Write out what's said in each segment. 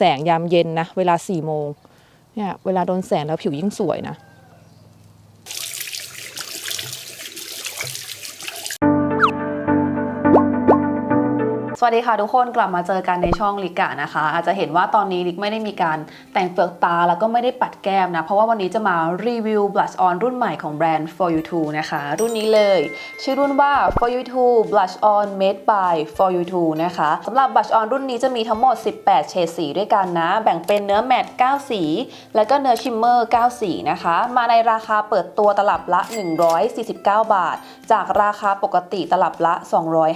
แสงยามเย็นนะ เวลา4ี่โมงเนี่ยเวลาโดนแสงแล้วผิวยิ่งสวยนะ สวัสดีค่ะทุกคนกลับมาเจอกันในช่องลิกะนะคะ อาจจะเห็นว่าตอนนี้ลิกไม่ได้มีการแต่งเปลือกตาแล้วก็ไม่ได้ปัดแก้มนะ เพราะว่าวันนี้จะมารีวิว blush on รุ่นใหม่ของแบรนด์ For You Two นะคะ รุ่นนี้เลย ชื่อรุ่นว่า For You Two blush on made by For You Two นะคะสำหรับ blush on รุ่นนี้จะมีทั้งหมด 18 เฉดสีด้วยกันนะ แบ่งเป็นเนื้อแมตต์9สี แล้วก็เนื้อชิมเมอร์9สีนะคะ มาในราคาเปิดตัวตลับละ 149 บาท จากราคาปกติตลับละ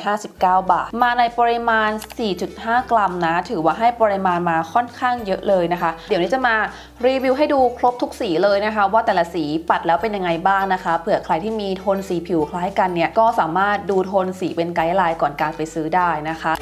259 บาท มาในปริมาณ 4.5 กรัมนะ ถือว่าให้ปริมาณมาค่อนข้างเยอะเลยนะคะ เดี๋ยวนี้จะมารีวิวให้ดูครบทุกสีเลยนะคะ ว่าแต่ละสีปัดแล้วเป็นยังไงบ้างนะคะ เผื่อใครที่มีโทนสีผิวคล้ายกันเนี่ย ก็สามารถดูโทนสีเป็นไกด์ไลน์ก่อนการไปซื้อได้นะคะ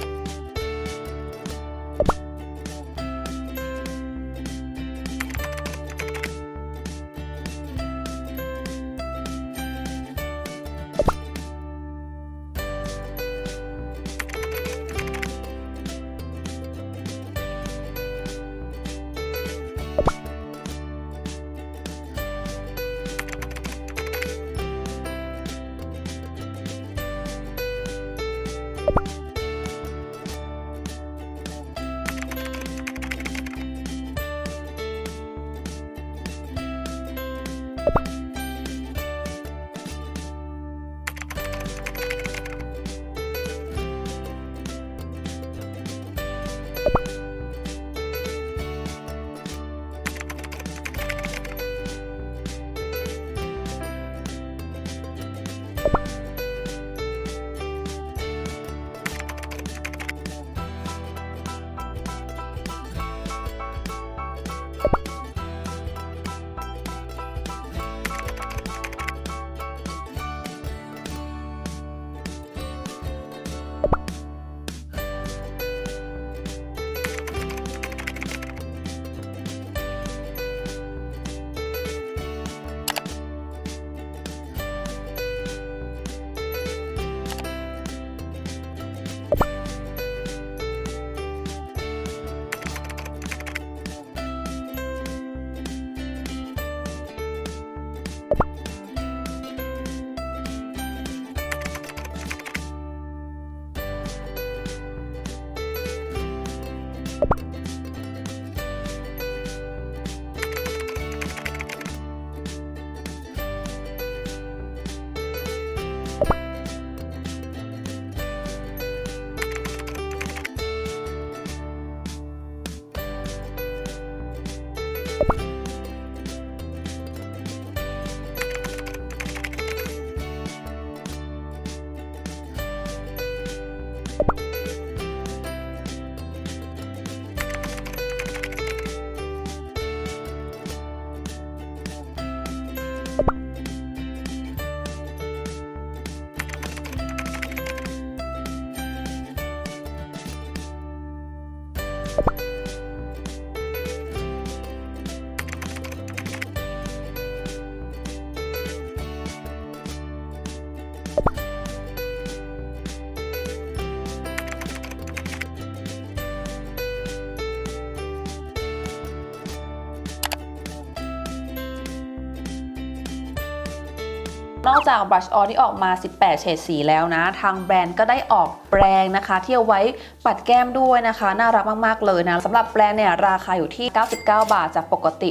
นอกจาก Brush On ที่ออกมา 18 เฉดสีแล้วนะ ทางแบรนด์ก็ได้ออกแปรงนะคะ ที่เอาไว้ปัดแก้มด้วยนะคะ น่ารักมาก ๆ เลยนะสำหรับแปรงเนี่ยราคาอยู่ที่ 99 บาท จากปกติ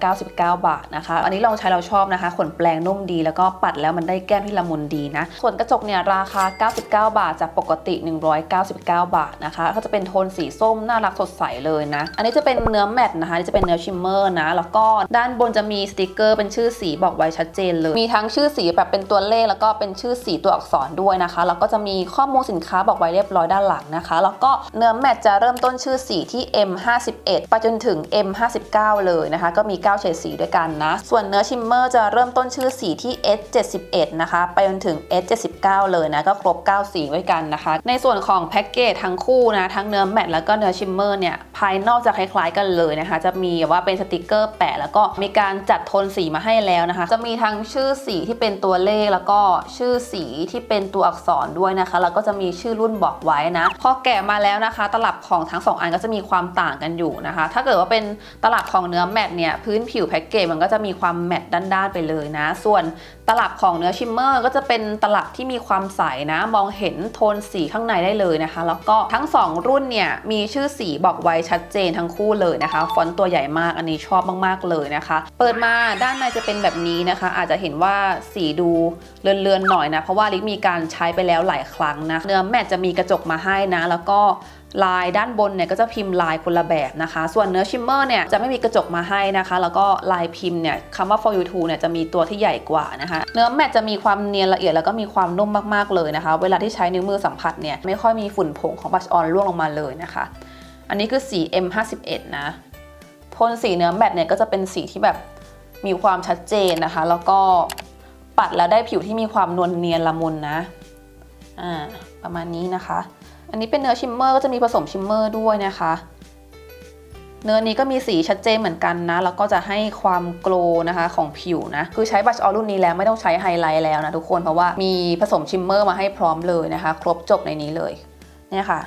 199 บาทนะคะ อันนี้ลองใช้เราชอบนะคะ ขนแปรงนุ่มดี แล้วก็ปัดแล้วมันได้แก้มที่ละมุนดีนะ ส่วนกระจกเนี่ยราคา 99 บาท จากปกติ 199 บาทนะคะก็จะเป็นโทนสีส้มน่ารักสดใสเลยนะ อันนี้จะเป็นเนื้อแมตต์นะคะจะเป็นเนื้อชิมเมอร์นะ แล้วก็ด้านบนจะมีสติกเกอร์เป็นชื่อสีบอกไว้ชัดเจนเลย มีทั้งชื่อสีแบบเป็นตัวเลขแล้วก็เป็นชื่อสีตัวอักษรด้วยนะคะ แล้วก็จะมีข้อมูลสินค้าบอกไว้เรียบร้อยด้านหลังนะคะแล้วก็เนื้อแมตจะเริ่มต้นชื่อสีที่ M51 ไปจนถึง M59 เลยนะคะ ก็มี 9 เฉดสีด้วยกันนะ ส่วนเนื้อชิมเมอร์จะเริ่มต้นชื่อสีที่ S71 นะคะ ไปจนถึง S79 เลยนะ ก็ครบ 9 สีด้วยกันนะคะ ในส่วนของแพ็กเกจทั้งคู่นะ ทั้งเนื้อแมตแล้วก็เนื้อชิมเมอร์เนี่ย ภายนอกจะคล้ายๆ กันเลยนะคะ จะมีว่าเป็นสติกเกอร์แปะ แล้วก็มีการจัดโทนสีมาให้แล้วนะคะ จะมีทั้งชื่อสีที่เป็นตัวเลขแล้วก็ชื่อสีที่เป็นตัวอักษรด้วยนะคะ แล้วก็จะมีชื่อรุ่นบอกไว้นะ พอแกะมาแล้วนะคะ ตลับของทั้งสองอันก็จะมีความต่างกันอยู่นะคะ ถ้าเกิดว่าเป็นตลับของเนื้อแมตต์เนี่ยพื้นผิวแพ็กเกจมันก็จะมีความแมตต์ด้านๆไปเลยนะ ส่วน ตลับของเนื้อชิมเมอร์ก็จะเป็นตลับที่มีความใสนะ มองเห็นโทนสีข้างในได้เลยนะคะ แล้วก็ทั้งสองรุ่นเนี่ยมีชื่อสีบอกไว้ชัดเจนทั้งคู่เลยนะคะ ฟอนต์ตัวใหญ่มากอันนี้ชอบมากๆเลยนะคะ เปิดมาด้านในจะเป็นแบบนี้นะคะ อาจจะเห็นว่าสีดูเลือนๆหน่อยนะ เพราะว่าลิกมีการใช้ไปแล้วหลายครั้งนะเนื้อแมตต์จะมีกระจกมาให้นะ แล้วก็ลายด้านบนเนี่ยก็จะพิมพ์ลายคนละแบบนะคะ ส่วนเนื้อชิมเมอร์เนี่ยจะไม่มีกระจกมาให้นะคะ แล้วก็ลายพิมพ์เนี่ยคำว่า for you to เนี่ยจะมีตัวที่ใหญ่กว่านะคะ เนื้อแมตต์จะมีความเนียนละเอียดแล้วก็มีความนุ่มมากๆเลยนะคะ เวลาที่ใช้นิ้วมือสัมผัสเนี่ยไม่ค่อยมีฝุ่นผงของบัชออนร่วงลงมาเลยนะคะ อันนี้คือสี M51 นะโทนสีเนื้อแมตต์เนี่ยก็จะเป็นสีที่แบบมีความชัดเจนนะคะ แล้วก็ปัดแล้วได้ผิวที่มีความนวลเนียนละมุนนะอ่าประมาณนี้นะคะ อันนี้เป็นเนื้อชิมเมอร์ก็จะมีผสมชิมเมอร์ด้วยนะคะ เนื้อนี้ก็มีสีชัดเจนเหมือนกันนะ แล้วก็จะให้ความโกลนะคะของผิวนะ คือใช้บัชออรุ่นนี้แล้วไม่ต้องใช้ไฮไลท์แล้วนะทุกคน เพราะว่ามีผสมชิมเมอร์มาให้พร้อมเลยนะคะ ครบจบในนี้เลยเนี่ยค่ะ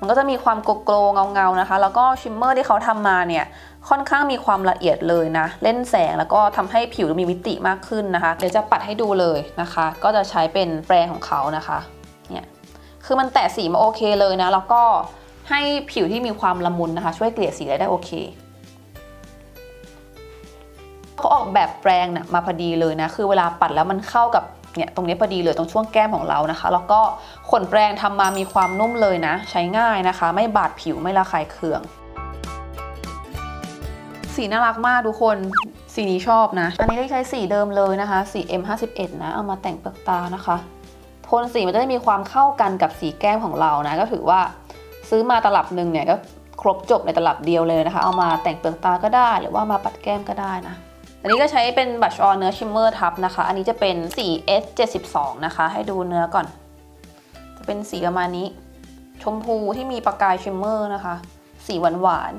มันก็จะมีความโกลโกลเงาเงาๆนะคะ แล้วก็ชิมเมอร์ที่เขาทำมาเนี่ยค่อนข้างมีความละเอียดเลยนะ เล่นแสงแล้วก็ทำให้ผิวมีมิติมากขึ้นนะคะ เดี๋ยวจะปัดให้ดูเลยนะคะ ก็จะใช้เป็นแปรงของเขานะคะ คือมันแตะสีมาโอเคเลยนะ แล้วก็ให้ผิวที่มีความละมุนนะคะ ช่วยเกลี่ยสีได้โอเคเขาออกแบบแปรงนะมาพอดีเลยนะ คือเวลาปัดแล้วมันเข้ากับเนี่ยตรงนี้พอดีเลยตรงช่วงแก้มของเรานะคะ แล้วก็ขนแปรงทำมามีความนุ่มเลยนะ ใช้ง่ายนะคะ ไม่บาดผิวไม่ระคายเคือง สีน่ารักมากทุกคนสีนี้ชอบนะ อันนี้ได้ใช้สีเดิมเลยนะคะ สี M51 นะ เอามาแต่งเปลือกตานะคะ นสีมันจะได้มีความเข้ากันกับสีแก้มของเรานะ ก็ถือว่าซื้อมาตลับหนึ่งเนี่ยก็ครบจบในตลับเดียวเลยนะคะ เอามาแต่งเปลือกตาก็ได้ หรือว่ามาปัดแก้มก็ได้นะ อันนี้ก็ใช้เป็นบัชออนเนื้อชิมเมอร์ทับนะคะ อันนี้จะเป็นสี S72 นะคะ ให้ดูเนื้อก่อน จะเป็นสีประมาณนี้ ชมพูที่มีประกายชิมเมอร์นะคะ สีหวานหวาน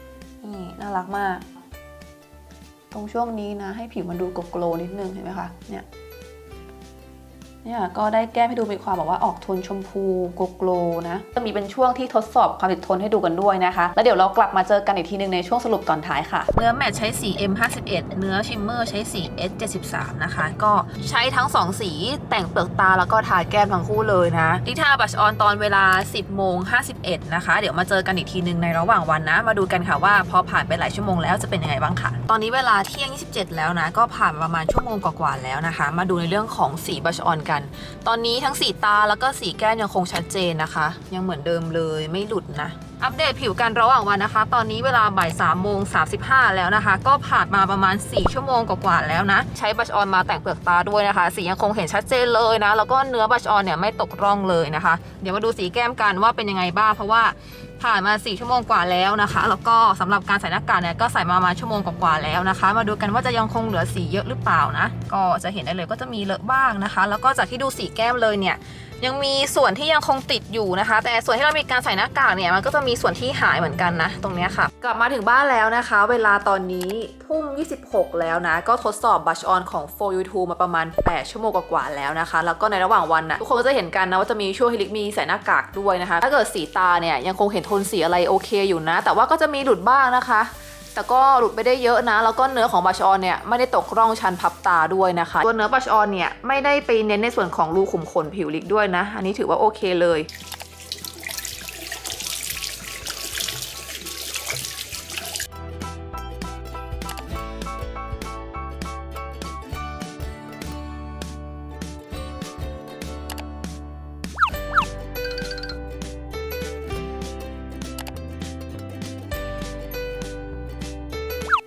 ๆนี่น่ารักมาก ตรงช่วงนี้นะ ให้ผิวมันดูโกลนิดนึงเห็นไหมคะเนี่ย เนี่ยก็ได้แก้มให้ดูมีความแบบว่าออกโทนชมพูโกโกลนะจะมีเป็นช่วงที่ทดสอบความติดทนให้ดูกันด้วยนะคะ แล้วเดี๋ยวเรากลับมาเจอกันอีกทีหนึงในช่วงสรุปตอนท้ายค่ะ เนื้อแมทใช้สี M51 เนื้อชิมเมอร์ใช้สี S73 นะคะ ก็ใช้ทั้ง 2 สีแต่งเปลือกตาแล้วก็ทาแก้มทั้งคู่เลยนะดิทาบัชออนตอนเวลา 10โมง51 นะคะ เดี๋ยวมาเจอกันอีกทีหนึงในระหว่างวันนะ มาดูกันค่ะว่าพอผ่านไปหลายชั่วโมงแล้วจะเป็นยังไงบ้างค่ะ ตอนนี้เวลาเที่ยง 27 แล้วนะ ก็ผ่านประมาณชั่วโมงกว่าๆแล้วนะคะ มาดูในเรื่องของสีบัชออนกันตอนนี้ทั้งสีตาแล้วก็สีแก้มยังคงชัดเจนนะคะ ยังเหมือนเดิมเลยไม่หลุดนะอัปเดตผิวกันระหว่างวันนะคะ ตอนนี้เวลาบ่าย3โมง35แล้วนะคะ ก็ผ่านมาประมาณ 4 ชั่วโมงกว่าๆแล้วนะ ใช้บัชออนมาแต่งเปลือกตาด้วยนะคะ สียังคงเห็นชัดเจนเลยนะ แล้วก็เนื้อบัชออนเนี่ยไม่ตกร่องเลยนะคะ เดี๋ยวมาดูสีแก้มกันว่าเป็นยังไงบ้างเพราะว่า ผ่านมา 4 ชั่วโมงกว่าแล้วนะคะ แล้วก็สำหรับการใส่หน้ากากเนี่ยก็ใส่มามาชั่วโมงกว่าๆแล้วนะคะ มาดูกันว่าจะยังคงเหลือสีเยอะหรือเปล่านะ ก็จะเห็นได้เลยก็จะมีเลอะบ้างนะคะ แล้วก็จากที่ดูสีแก้มเลยเนี่ย ยังมีส่วนที่ยังคงติดอยู่นะคะ แต่ส่วนที่เรามีการใส่หน้ากากเนี่ยมันก็จะมีส่วนที่หายเหมือนกันนะ ตรงนี้ค่ะ กลับมาถึงบ้านแล้วนะคะ เวลาตอนนี้ทุ่ม 26 แล้วนะ ก็ทดสอบบัชออนของ for you to มาประมาณ 8 ชั่วโมงกว่าๆแล้วนะคะ แล้วก็ในระหว่างวันนะทุกคนก็จะเห็นกันนะว่าจะมีช่วงที่ลิกมีใส่หน้ากากด้วยนะคะ ถ้าเกิดสีตาเนี่ยยังคงเห็นโทนสีอะไรโอเคอยู่นะ แต่ว่าก็จะมีหลุดบ้างนะคะ แต่ก็หลุดไปได้เยอะนะ แล้วก็เนื้อของบัชออนเนี่ยไม่ได้ตกร่องชันพับตาด้วยนะคะ ตัวเนื้อบัชออนเนี่ยไม่ได้ไปเน้นในส่วนของรูขุมขนผิวลิกด้วยนะ อันนี้ถือว่าโอเคเลย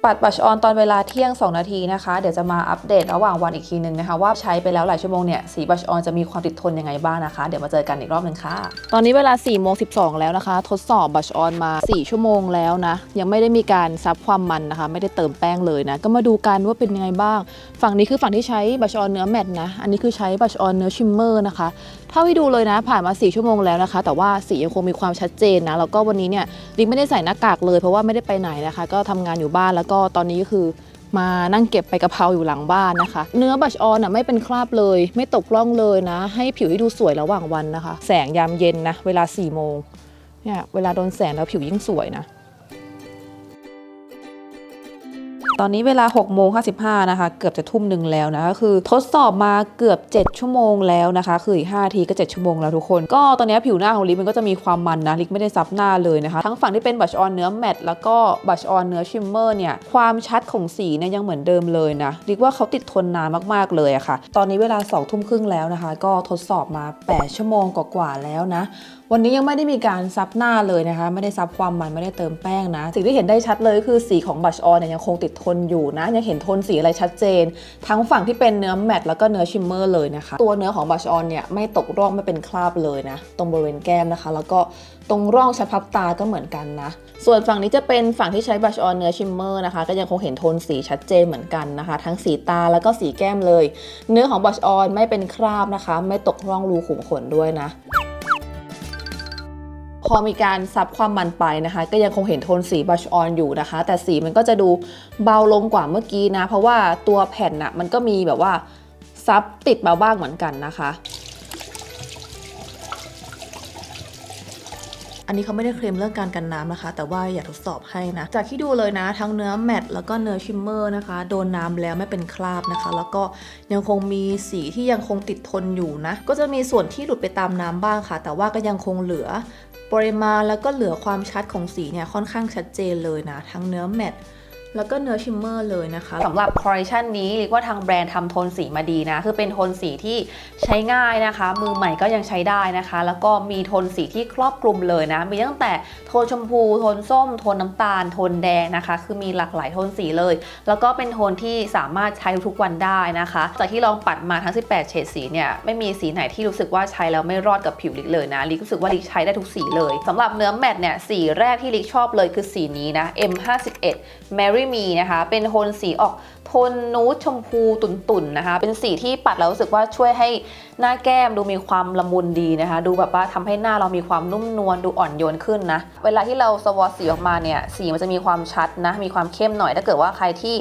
ปัดบัชออนตอนเวลาเที่ยง 2 นาทีนะคะ เดี๋ยวจะมาอัปเดตระหว่างวันอีกทีหนึ่งนะคะว่าใช้ไปแล้วหลายชั่วโมงเนี่ยสีบัชออนจะมีความติดทนยังไงบ้างนะคะ เดี๋ยวมาเจอกันอีกรอบหนึ่งค่ะ ตอนนี้เวลา4โมง12แล้วนะคะ ทดสอบบัชออนมา 4 ชั่วโมงแล้วนะ ยังไม่ได้มีการซับความมันนะคะ ไม่ได้เติมแป้งเลยนะ ก็มาดูกันว่าเป็นยังไงบ้าง ฝั่งนี้คือฝั่งที่ใช้บัชออนเนื้อแมตต์นะ อันนี้คือใช้บัชออนเนื้อชิมเมอร์นะคะ เท่าที่ดูเลยนะ ผ่านมา 4 ชั่วโมงแล้วนะคะ แต่ว่าสียังคงมีความชัดเจนนะ แล้วก็วันนี้เนี่ยลิงไม่ได้ใส่หน้ากากเลยเพราะว่าไม่ได้ไปไหนนะคะ ก็ทำงานอยู่บ้านแล้วก็ตอนนี้ก็คือมานั่งเก็บไปกะเพราอยู่หลังบ้านนะคะ เนื้อบัชออนอะไม่เป็นคราบเลย ไม่ตกร่องเลยนะ ให้ผิวที่ดูสวยระหว่างวันนะคะ แสงยามเย็นนะ เวลา4โมงเนี่ยเวลาโดนแสงแล้วผิวยิ่งสวยนะ ตอนนี้เวลา6โมง55นะคะ เกือบจะทุ่มหนึ่งแล้วนะก็คือทดสอบมาเกือบ 7 ชั่วโมงแล้วนะคะ คืออีก5นาทีก็ 7 ชั่วโมงแล้วทุกคน ก็ตอนนี้ผิวหน้าของลิปมันก็จะมีความมันนะลิปไม่ได้ซับหน้าเลยนะคะ ทั้งฝั่งที่เป็นบัชออนเนื้อแมตต์แล้วก็บัชออนเนื้อชิมเมอร์เนี่ยความชัดของสีเนี่ยยังเหมือนเดิมเลยนะลิปว่าเขาติดทนนานมากๆเลยอะค่ะ ตอนนี้เวลา2ทุ่มครึ่งแล้วนะคะ ก็ทดสอบมา 8 ชั่วโมงกว่าๆแล้วนะ วันนี้ยังไม่ได้มีการซับหน้าเลยนะคะ ไม่ได้ซับความมันไม่ได้เติมแป้งนะ สิ่งที่เห็นได้ชัดเลยคือสีของบัชออนเนี่ยยังคงติดทนอยู่นะ ยังเห็นโทนสีอะไรชัดเจน ทั้งฝั่งที่เป็นเนื้อแมตต์แล้วก็เนื้อชิมเมอร์เลยนะคะ ตัวเนื้อของบัชออนเนี่ยไม่ตกร่องไม่เป็นคราบเลยนะ ตรงบริเวณแก้มนะคะ แล้วก็ตรงร่องชั้พับตาก็เหมือนกันนะ ส่วนฝั่งนี้จะเป็นฝั่งที่ใช้บัชออนเนื้อชิมเมอร์นะคะ ก็ยังคงเห็นโทนสีชัดเจนเหมือนกันนะคะ ทั้งสีตาแล้วก็สีแก้มเลย เนื้อของบัชออนไม่เป็นคราบนะคะ ไม่ตกร่องรูขุมขนด้วยนะ อมีการซับความมันไปนะคะ ก็ยังคงเห็นโทนสีบัชออนอยู่นะคะ แต่สีมันก็จะดูเบาลงกว่าเมื่อกี้นะ เพราะว่าตัวแผ่นน่ะมันก็มีแบบว่าซับติดมาบ้างเหมือนกันนะคะ อันนี้เขาไม่ได้เคลมเรื่องการกันน้ำนะคะ แต่ว่าอยากทดสอบให้นะ จากที่ดูเลยนะ ทั้งเนื้อแมตแล้วก็เนื้อชิมเมอร์นะคะ โดนน้ำแล้วไม่เป็นคราบนะคะ แล้วก็ยังคงมีสีที่ยังคงติดทนอยู่นะ ก็จะมีส่วนที่หลุดไปตามน้ำบ้างค่ะ แต่ว่าก็ยังคงเหลือ ปริมาณแล้วก็เหลือความชัดของสีเนี่ยค่อนข้างชัดเจนเลยนะ ทั้งเนื้อแมตต์ แล้วก็เนื้อชิมเมอร์เลยนะคะสำหรับคอลเลคชันนี้เรียกว่าทางแบรนด์ทำโทนสีมาดีนะ คือเป็นโทนสีที่ใช้ง่ายนะคะ มือใหม่ก็ยังใช้ได้นะคะ แล้วก็มีโทนสีที่ครอบคลุมเลยนะ มีตั้งแต่โทนชมพู โทนส้ม โทนน้ำตาล โทนแดงนะคะ คือมีหลากหลายโทนสีเลย แล้วก็เป็นโทนที่สามารถใช้ทุกวันได้นะคะ จากที่ลองปัดมาทั้ง 18 เฉดสีเนี่ย ไม่มีสีไหนที่รู้สึกว่าใช้แล้วไม่รอดกับผิวลิกเลยนะลิกรู้สึกว่าลิกใช้ได้ทุกสีเลยสำหรับเนื้อแมตต์เนี่ยสีแรกที่ลิกชอบเลยคือสีนี้นะ M51 ไม่มีนะคะ เป็นโทนสีออก โทนนูดชมพูตุ่นๆนะคะ เป็นสีที่ปัดแล้วรู้สึกว่าช่วยให้หน้าแก้มดูมีความละมุนดีนะคะ ดูแบบว่าทำให้หน้าเรามีความนุ่มนวลดูอ่อนโยนขึ้นนะ เวลาที่เราสวอตสีออกมาเนี่ยสีมันจะมีความชัดนะ มีความเข้มหน่อยถ้าเกิดว่าใครที่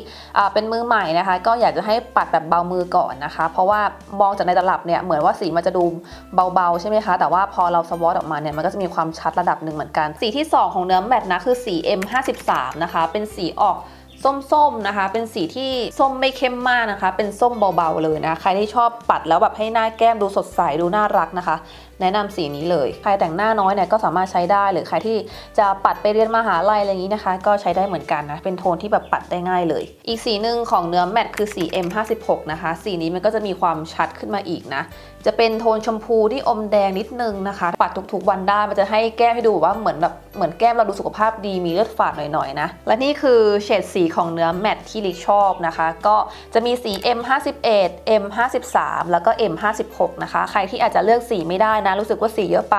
เป็นมือใหม่นะคะ ก็อยากจะให้ปัดแบบเบามือก่อนนะคะ เพราะว่ามองจากในตลับเนี่ยเหมือนว่าสีมันจะดูเบาๆใช่ไหมคะ แต่ว่าพอเราสวอตออกมาเนี่ยมันก็จะมีความชัดระดับหนึ่งเหมือนกัน สีที่ 2 ของเนื้อแมตต์นะคือสี M53 นะคะเป็นสีออก ส้มๆนะคะ เป็นสีที่ส้มไม่เข้มมากนะคะ เป็นส้มเบาๆเลยนะ ใครที่ชอบปัดแล้วแบบให้หน้าแก้มดูสดใสดูน่ารักนะคะ แนะนำสีนี้เลย ใครแต่งหน้าน้อยเนี่ยก็สามารถใช้ได้ หรือใครที่จะปัดไปเรียนมหาลัยอะไรอย่างนี้นะคะ ก็ใช้ได้เหมือนกันนะ เป็นโทนที่แบบปัดได้ง่ายเลย อีกสีหนึ่งของเนื้อแมตต์คือสี M56 นะคะ สีนี้มันก็จะมีความชัดขึ้นมาอีกนะ จะเป็นโทนชมพูที่อมแดงนิดนึงนะคะ ปัดทุกๆวันได้ มันจะให้แก้มให้ดูว่าเหมือนแบบเหมือนแก้มเราดูสุขภาพดีมีเลือดฝาดหน่อยๆนะ และนี่คือเฉดสีของเนื้อแมตต์ที่ลิชอบนะคะ ก็จะมีสี M51 M53 แล้วก็ M56 นะคะ ใครที่อาจจะเลือกสีไม่ได้นะรู้สึกว่าสีเยอะไป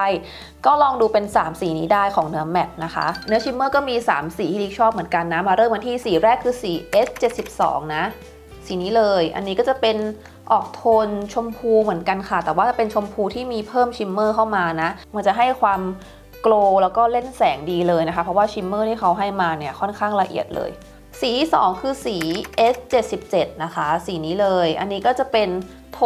ก็ลองดูเป็น 3 สีนี้ได้ของเนื้อแมตต์นะคะ เนื้อชิมเมอร์ก็มี 3 สีที่ลิกชอบเหมือนกันนะ มาเริ่มกันที่สีแรกคือสี S72 นะ สีนี้เลย อันนี้ก็จะเป็นออกโทนชมพูเหมือนกันค่ะ แต่ว่าจะเป็นชมพูที่มีเพิ่มชิมเมอร์เข้ามานะ มันจะให้ความโกลว์แล้วก็เล่นแสงดีเลยนะคะ เพราะว่าชิมเมอร์ที่เขาให้มาเนี่ยค่อนข้างละเอียดเลย สีที่2คือสี S77 นะคะ สีนี้เลย อันนี้ก็จะเป็น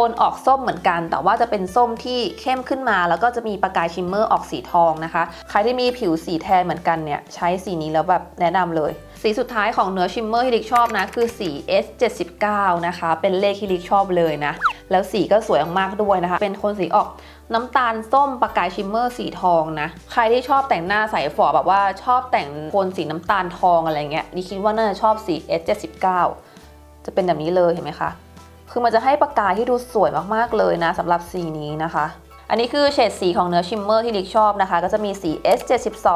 นออกส้มเหมือนกัน แต่ว่าจะเป็นส้มที่เข้มขึ้นมา แล้วก็จะมีประกายชิมเมอร์ออกสีทองนะคะ ใครที่มีผิวสีแทนเหมือนกันเนี่ยใช้สีนี้แล้วแบบแนะนำเลย สีสุดท้ายของเนื้อชิมเมอร์ที่ลิกชอบนะคือสี S79 นะคะ เป็นเลขที่ลิกชอบเลยนะ แล้วสีก็สวยมากๆด้วยนะคะ เป็นโทนสีออกน้ำตาลส้มประกายชิมเมอร์สีทองนะ ใครที่ชอบแต่งหน้าใสฝอแบบว่าชอบแต่งโทนสีน้ำตาลทองอะไรเงี้ยนี่คิดว่าน่าจะชอบสี S79 จะเป็นแบบนี้เลยเห็นไหมคะ คือมันจะให้ประกายที่ดูสวยมากๆเลยนะสำหรับสีนี้นะคะ อันนี้คือเฉดสีของเนื้อชิมเมอร์ที่ลิกชอบนะคะ ก็จะมีสี S72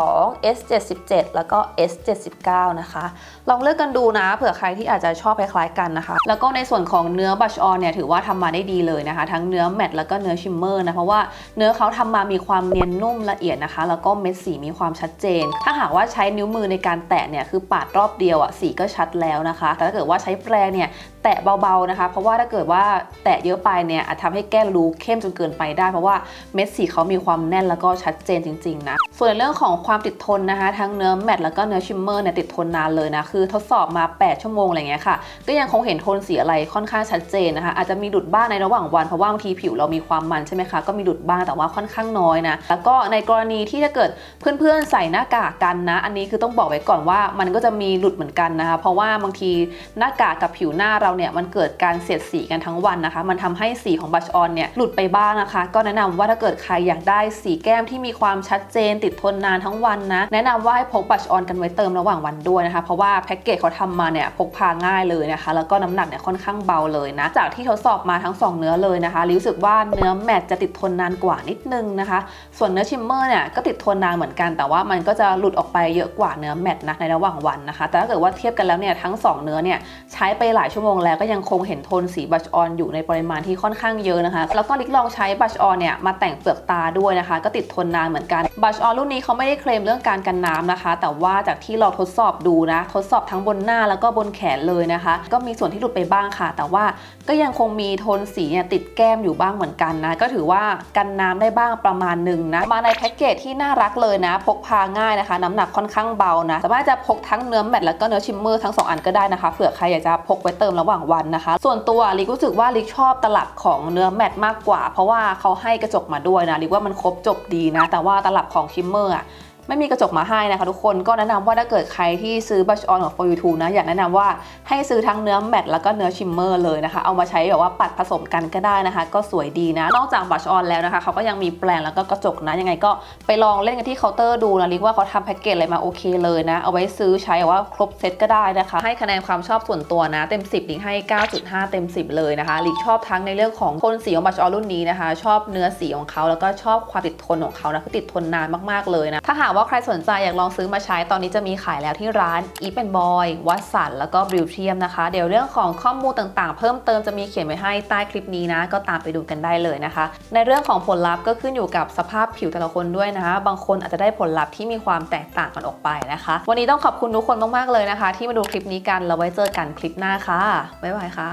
S77 แล้วก็ S79 นะคะ ลองเลือกกันดูนะ เผื่อใครที่อาจจะชอบคล้ายๆกันนะคะ แล้วก็ในส่วนของเนื้อบัชออนเนี่ยถือว่าทำมาได้ดีเลยนะคะ ทั้งเนื้อแมตต์แล้วก็เนื้อชิมเมอร์นะ เพราะว่าเนื้อเขาทำมามีความเนียนนุ่มละเอียดนะคะ แล้วก็เม็ดสีมีความชัดเจน ถ้าหากว่าใช้นิ้วมือในการแตะเนี่ยคือปาดรอบเดียวอะสีก็ชัดแล้วนะคะ แต่ถ้าเกิดว่าใช้แปรงเนี่ย แตะเบาๆนะคะ เพราะว่าถ้าเกิดว่าแตะเยอะไปเนี่ยอาจทำให้แก้มรูเข้มจนเกินไปได้ เพราะว่าเม็ดสีเขามีความแน่นแล้วก็ชัดเจนจริงๆนะส่วนในเรื่องของความติดทนนะคะ ทั้งเนื้อแมตต์แล้วก็เนื้อชิมเมอร์เนี่ยติดทนนานเลยนะคือทดสอบมา 8 ชั่วโมงอะไรเงี้ยค่ะ ก็ยังคงเห็นโทนสีอะไรค่อนข้างชัดเจนนะคะ อาจจะมีดุดบ้างในระหว่างวันเพราะว่าบางทีผิวเรามีความมันใช่ไหมคะก็มีดุดบ้างแต่ว่าค่อนข้างน้อยนะแล้วก็ในกรณีที่ถ้าเกิดเพื่อนๆใส่หน้ากากกันนะ อันนี้คือต้องบอกไว้ก่อนว่ามันก็จะมีหลุดเหมือนกันนะคะเพราะว่าบางทีหน้ากากกับผิวหน้าเราเนี่ยมันเกิดการเสียดสีกันทั้งวันนะคะ มันทำให้สีของบัชออนเนี่ยหลุดไปบ้างนะคะ ก็แนะนำว่าถ้าเกิดใครอยากได้สีแก้มที่มีความชัดเจนติดทนนานทั้งวันนะแนะนำว่าให้พกบัชออนกันไว้เติมระหว่างวันด้วยนะคะ เพราะว่าแพ็กเกจเขาทำมาเนี่ยพกพาง่ายเลยนะคะ แล้วก็น้ำหนักเนี่ยค่อนข้างเบาเลยนะ จากที่ทดสอบมาทั้งสองเนื้อเลยนะคะรู้สึกว่าเนื้อแมตจะติดทนนานกว่านิดนึงนะคะ ส่วนเนื้อชิมเมอร์เนี่ยก็ติดทนนานเหมือนกัน แต่ว่ามันก็จะหลุดออกไปเยอะกว่าเนื้อแมตนะในระหว่างวันนะคะ แต่ถ้าเกิดว่าเทียบกันแล้วเนี่ยทั้งสองเนื้อเนี่ยใช้ไปหลายชั่วโมงแล้วก็ยังคงเห็นโทนสีบัชออนอยู่ในปริมาณที่ค่อนข้างเยอะนะคะ แล้วก็ลิกลองใช้บัชออนเนี่ยมาแต่งเปลือกตาด้วยนะคะ ก็ติดทนนานเหมือนกันบัชออนรุ่นนี้เขาไม่ได้เคลมเรื่องการกันน้ำนะคะ แต่ว่าจากที่เราทดสอบดูนะทดสอบทั้งบนหน้าแล้วก็บนแขนเลยนะคะ ก็มีส่วนที่หลุดไปบ้างค่ะ แต่ว่าก็ยังคงมีโทนสีเนี่ยติดแก้มอยู่บ้างเหมือนกันนะ ก็ถือว่ากันน้ำได้บ้างประมาณหนึ่งนะมาในแพ็กเกจที่น่ารักเลยนะ พกพาง่ายนะคะ น้ำหนักค่อนข้างเบานะสามารถจะพกทั้งเนื้อแมตต์แล้วก็เนื้อชิมเมอร์ทั้งสองอันก็ได้นะคะเผื่อใครอยากจะพกไว้เติมระหว่างวันนะคะ ส่วนตัวลิกรู้สึกว่าลิกชอบตลับของเนื้อแมตต์มากกว่า เพราะว่าเขาให้กระจกมาด้วยนะลิกว่ามันครบจบดีนะ แต่ว่าตลับของคิมเมอร์อะ ไม่มีกระจกมาให้นะคะทุกคนก็แนะนำว่าถ้าเกิดใครที่ซื้อบัชออนของ for you t u นะอยากแนะนำว่าให้ซื้อทั้งเนื้อแมตแล้วก็เนื้อชิมเมอร์เลยนะคะเอามาใช้แบบว่าปัดผสมกันก็ได้นะคะ ก็สวยดีนะ นอกจากบัชออนแล้วนะคะเขาก็ยังมีแปลงแล้วก็กระจกนะยังไงก็ไปลองเล่นกันที่เคาน์เตอร์ดูนะลิกว่าเขาทำแพ็กเกจอะไรมาโอเคเลยนะ เอาไว้ซื้อใช้แบบว่าครบเซตก็ได้นะคะ ให้คะแนนความชอบส่วนตัวนะ เต็ม 10ลิกให้ 9.5 เต็ม 10 เลยนะคะลิกชอบทั้งในเรื่องของโทนสีของบัชออนรุ่นนี้นะคะ ชอบเนื้อสีของเขาแล้วก็ชอบความติดทนของเขานะคือติดทนนานมากๆเลยนะถ้าหากว่าใครสนใจอยากลองซื้อมาใช้ตอนนี้จะมีขายแล้วที่ร้าน e ีเป็นบอยวัตสันแล้วก็บิวเทียมนะคะ เดี๋ยวเรื่องของข้อมูลต่างๆ เพิ่มเติมจะมีเขียนไว้ให้ใต้คลิปนี้นะ ก็ตามไปดูกันได้เลยนะคะ ในเรื่องของผลลัพธ์ก็ขึ้นอยู่กับสภาพผิวแต่ละคนด้วยนะคะ บางคนอาจจะได้ผลลัพธ์ที่มีความแตกต่างกันออกไปนะคะ วันนี้ต้องขอบคุณทุกคนมากๆเลยนะคะ ที่มาดูคลิปนี้กันแล้วไว้เจอกันคลิปหน้าค่ะบ๊ายบายค่ะ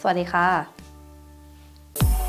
สวัสดีค่ะ